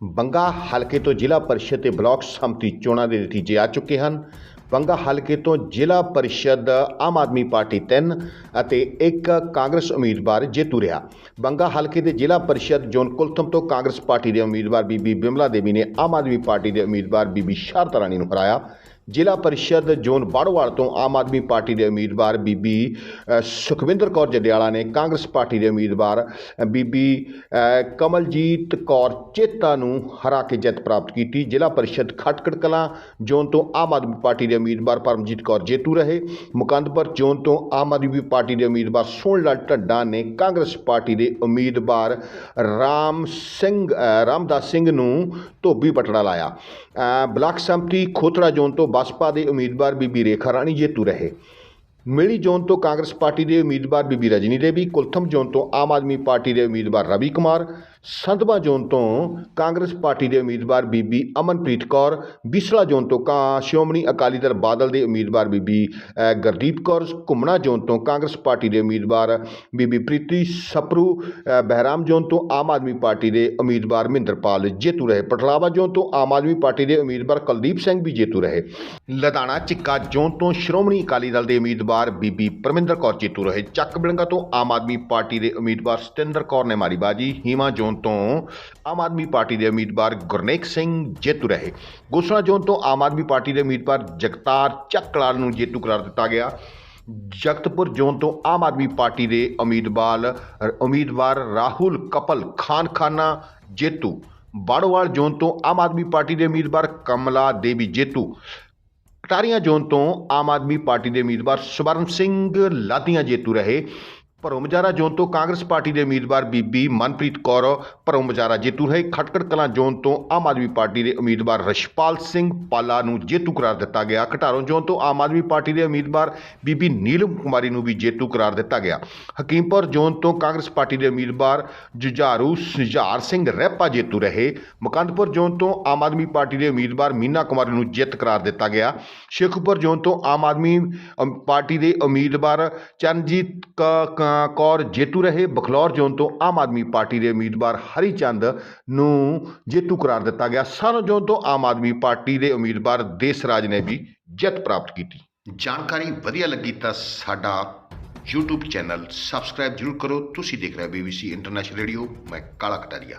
ਬੰਗਾ ਹਲਕੇ ਤੋਂ ਜ਼ਿਲ੍ਹਾ ਪਰਿਸ਼ਦ ਤੇ ਬਲਾਕ ਸੰਮਤੀ ਚੋਣਾਂ ਦੇ ਨਤੀਜੇ ਆ ਚੁੱਕੇ ਹਨ। ਬੰਗਾ ਹਲਕੇ ਤੋਂ ਜ਼ਿਲ੍ਹਾ ਪਰਿਸ਼ਦ ਆਮ ਆਦਮੀ ਪਾਰਟੀ 3 ਅਤੇ ਇੱਕ ਕਾਂਗਰਸ ਉਮੀਦਵਾਰ ਜੇਤੂ ਰਿਹਾ। ਬੰਗਾ ਹਲਕੇ ਦੇ ਜ਼ਿਲ੍ਹਾ ਪਰਿਸ਼ਦ ਜੋਨ ਕੁਲਥਮ ਤੋਂ ਕਾਂਗਰਸ ਪਾਰਟੀ ਦੇ ਉਮੀਦਵਾਰ ਬੀਬੀ ਬਿਮਲਾ ਦੇਵੀ ਨੇ ਆਮ ਆਦਮੀ ਪਾਰਟੀ ਦੇ ਉਮੀਦਵਾਰ ਬੀਬੀ ਸ਼ਾਰਦਾ ਰਾਣੀ ਨੂੰ ਹਰਾਇਆ। ਜ਼ਿਲ੍ਹਾ ਪਰਿਸ਼ਦ ਜੋਨ ਬਾੜੋਵਾਲ ਤੋਂ ਆਮ ਆਦਮੀ ਪਾਰਟੀ ਦੇ ਉਮੀਦਵਾਰ ਬੀਬੀ ਸੁਖਵਿੰਦਰ ਕੌਰ ਜਡਿਆਲਾ ਨੇ ਕਾਂਗਰਸ ਪਾਰਟੀ ਦੇ ਉਮੀਦਵਾਰ ਬੀਬੀ ਕਮਲਜੀਤ ਕੌਰ ਚੇਤਾ ਨੂੰ ਹਰਾ ਕੇ ਜਿੱਤ ਪ੍ਰਾਪਤ ਕੀਤੀ। ਜ਼ਿਲ੍ਹਾ ਪਰਿਸ਼ਦ ਖਟਕੜ ਕਲਾਂ ਜੋਨ ਤੋਂ ਆਮ ਆਦਮੀ ਪਾਰਟੀ ਦੇ ਉਮੀਦਵਾਰ ਪਰਮਜੀਤ ਕੌਰ ਜੇਤੂ ਰਹੇ। ਮੁਕੰਦਪੁਰ ਜੋਨ ਤੋਂ ਆਮ ਆਦਮੀ ਪਾਰਟੀ ਦੇ ਉਮੀਦਵਾਰ ਸੋਹਣ ਲਾਲ ਢੱਡਾ ਨੇ ਕਾਂਗਰਸ ਪਾਰਟੀ ਦੇ ਉਮੀਦਵਾਰ ਰਾਮ ਸਿੰਘ ਰਾਮਦਾਸ ਸਿੰਘ ਨੂੰ ਧੋਬੀ ਪਟੜਾ ਲਾਇਆ। ਬਲਾਕ ਸੰਮਤੀ ਖੋਤੜਾ ਜੋਨ ਤੋਂ ਬਸਪਾ ਦੇ ਉਮੀਦਵਾਰ ਬੀਬੀ ਰੇਖਾ ਰਾਣੀ ਜੇਤੂ ਰਹੇ। ਮੇਲੀ ਜ਼ੋਨ ਤੋਂ ਕਾਂਗਰਸ ਪਾਰਟੀ ਦੇ ਉਮੀਦਵਾਰ ਬੀਬੀ ਰਜਨੀ ਦੇਵੀ, ਕੁਲਥਮ ਜ਼ੋਨ ਤੋਂ ਆਮ ਆਦਮੀ ਪਾਰਟੀ ਦੇ ਉਮੀਦਵਾਰ ਰਵੀ ਕੁਮਾਰ ਸੰਧਵਾ ਜ਼ੋਨ ਤੋਂ ਕਾਂਗਰਸ ਪਾਰਟੀ ਦੇ ਉਮੀਦਵਾਰ ਬੀਬੀ ਅਮਨਪ੍ਰੀਤ ਕੌਰ ਬਿਸਲਾ ਜ਼ੋਨ ਤੋਂ ਕਾ ਸ਼੍ਰੋਮਣੀ ਅਕਾਲੀ ਦਲ ਬਾਦਲ ਦੇ ਉਮੀਦਵਾਰ ਬੀਬੀ ਅ, ਗੁਰਦੀਪ ਕੌਰ ਘੁੰਮਣਾ ਜ਼ੋਨ ਤੋਂ ਕਾਂਗਰਸ ਪਾਰਟੀ ਦੇ ਉਮੀਦਵਾਰ ਬੀਬੀ ਪ੍ਰੀਤੀ ਸਪਰੂ ਬਹਿਰਾਮ ਜ਼ੋਨ ਤੋਂ ਆਮ ਆਦਮੀ ਪਾਰਟੀ ਦੇ ਉਮੀਦਵਾਰ ਮਹਿੰਦਰਪਾਲ ਜੇਤੂ ਰਹੇ। ਪਟਲਾਵਾ ਜ਼ੋਨ ਤੋਂ ਆਮ ਆਦਮੀ ਪਾਰਟੀ ਦੇ ਉਮੀਦਵਾਰ ਕੁਲਦੀਪ ਸਿੰਘ ਵੀ ਜੇਤੂ ਰਹੇ। ਲਦਾਣਾ ਚਿੱਕਾ ਜ਼ੋਨ ਤੋਂ ਸ਼੍ਰੋਮਣੀ ਅਕਾਲੀ ਦਲ ਦੇ ਉਮੀਦਵਾਰ ਬੀਬੀ ਪਰਮਿੰਦਰ ਕੌਰ ਜੇਤੂ ਰਹੇ। ਚੱਕ ਬਿਲੰਗਾ ਤੋਂ ਆਮ ਆਦਮੀ ਪਾਰਟੀ ਦੇ ਉਮੀਦਵਾਰ ਸਤਿੰਦਰ ਕੌਰ ਨੇ ਮਾਰੀ ਬਾਜੀ। ਹੀਮਾ ਜ਼ੋਨ ਤੋਂ ਆਮ ਆਦਮੀ ਪਾਰਟੀ ਦੇ ਉਮੀਦਵਾਰ ਗੁਰਨੇਕ ਸਿੰਘ ਜੇਤੂ ਰਹੇ। ਗੋਸਰਾ ਜ਼ੋਨ ਤੋਂ ਆਮ ਆਦਮੀ ਪਾਰਟੀ ਦੇ ਉਮੀਦਵਾਰ ਜਗਤਾਰ ਚੱਕਲਾਲ ਨੂੰ ਜੇਤੂ ਕਰਾਰ ਦਿੱਤਾ ਗਿਆ। ਜਗਤਪੁਰ ਜ਼ੋਨ ਤੋਂ ਆਮ ਆਦਮੀ ਪਾਰਟੀ ਦੇ ਉਮੀਦਵਾਰ ਉਮੀਦਵਾਰ ਰਾਹੁਲ ਕਪਲ ਖਾਨ ਖਾਨਾ ਜੇਤੂ। ਬਾੜੋਵਾਲ ਜ਼ੋਨ ਤੋਂ ਆਮ ਆਦਮੀ ਪਾਰਟੀ ਦੇ ਉਮੀਦਵਾਰ ਕਮਲਾ ਦੇਵੀ ਜੇਤੂ। ਕਟਾਰੀਆਂ ਜ਼ੋਨ ਤੋਂ ਆਮ ਆਦਮੀ ਪਾਰਟੀ ਦੇ ਉਮੀਦਵਾਰ ਸਵਰਨ ਸਿੰਘ ਲਾਤੀਆਂ ਜੇਤੂ ਰਹੇ। ਭਰੋਮਜਾਰਾ ਜ਼ੋਨ ਤੋਂ ਕਾਂਗਰਸ ਪਾਰਟੀ ਦੇ ਉਮੀਦਵਾਰ ਬੀਬੀ ਮਨਪ੍ਰੀਤ ਕੌਰ ਭਰੋਮਜਾਰਾ ਜੇਤੂ ਰਹੇ। ਖਟਕੜ ਕਲਾਂ ਜ਼ੋਨ ਤੋਂ ਆਮ ਆਦਮੀ ਪਾਰਟੀ ਦੇ ਉਮੀਦਵਾਰ ਰਸ਼ਪਾਲ ਸਿੰਘ ਪਾਲਾ ਨੂੰ ਜੇਤੂ ਕਰਾਰ ਦਿੱਤਾ ਗਿਆ। ਘਟਾਰੋਂ ਜ਼ੋਨ ਤੋਂ ਆਮ ਆਦਮੀ ਪਾਰਟੀ ਦੇ ਉਮੀਦਵਾਰ ਬੀਬੀ ਨੀਲਮ ਕੁਮਾਰੀ ਨੂੰ ਵੀ ਜੇਤੂ ਕਰਾਰ ਦਿੱਤਾ ਗਿਆ। ਹਕੀਮਪੁਰ ਜ਼ੋਨ ਤੋਂ ਕਾਂਗਰਸ ਪਾਰਟੀ ਦੇ ਉਮੀਦਵਾਰ ਜੁਝਾਰੂ ਸੁਝਾਰ ਸਿੰਘ ਰਹਿਪਾ ਜੇਤੂ ਰਹੇ। ਮੁਕੰਦਪੁਰ ਜ਼ੋਨ ਤੋਂ ਆਮ ਆਦਮੀ ਪਾਰਟੀ ਦੇ ਉਮੀਦਵਾਰ ਮੀਨਾ ਕੁਮਾਰੀ ਨੂੰ ਜਿੱਤ ਕਰਾਰ ਦਿੱਤਾ ਗਿਆ। ਸ਼ੇਖੂਪੁਰ ਜ਼ੋਨ ਤੋਂ ਆਮ ਆਦਮੀ ਪਾਰਟੀ ਦੇ ਉਮੀਦਵਾਰ ਚਰਨਜੀਤ ਕ- ਕ- ਕੌਰ ਜੇਤੂ ਰਹੇ, ਬਖਲੌਰ ਜ਼ੋਨ ਤੋਂ ਆਮ ਆਦਮੀ ਪਾਰਟੀ ਦੇ ਉਮੀਦਵਾਰ ਹਰੀ ਚੰਦ ਨੂੰ ਜੇਤੂ ਕਰਾਰ ਦਿੱਤਾ ਗਿਆ। ਸਾਨੋ ਜ਼ੋਨ ਤੋਂ ਆਮ ਆਦਮੀ ਪਾਰਟੀ ਦੇ ਉਮੀਦਵਾਰ ਦੇਸਰਾਜ ਨੇ ਵੀ ਜਿੱਤ ਪ੍ਰਾਪਤ ਕੀਤੀ। ਜਾਣਕਾਰੀ ਵਧੀਆ ਲੱਗੀ ਤਾਂ ਸਾਡਾ YouTube ਚੈਨਲ ਸਬਸਕ੍ਰਾਈਬ ਜਰੂਰ ਕਰੋ। ਤੁਸੀਂ ਦੇਖ ਰਹੇ ਹੋ BBC ਇੰਟਰਨੈਸ਼ਨਲ ਰੇਡੀਓ ਮੈਂ ਕਾਲਾ ਕਟਾਰੀਆ।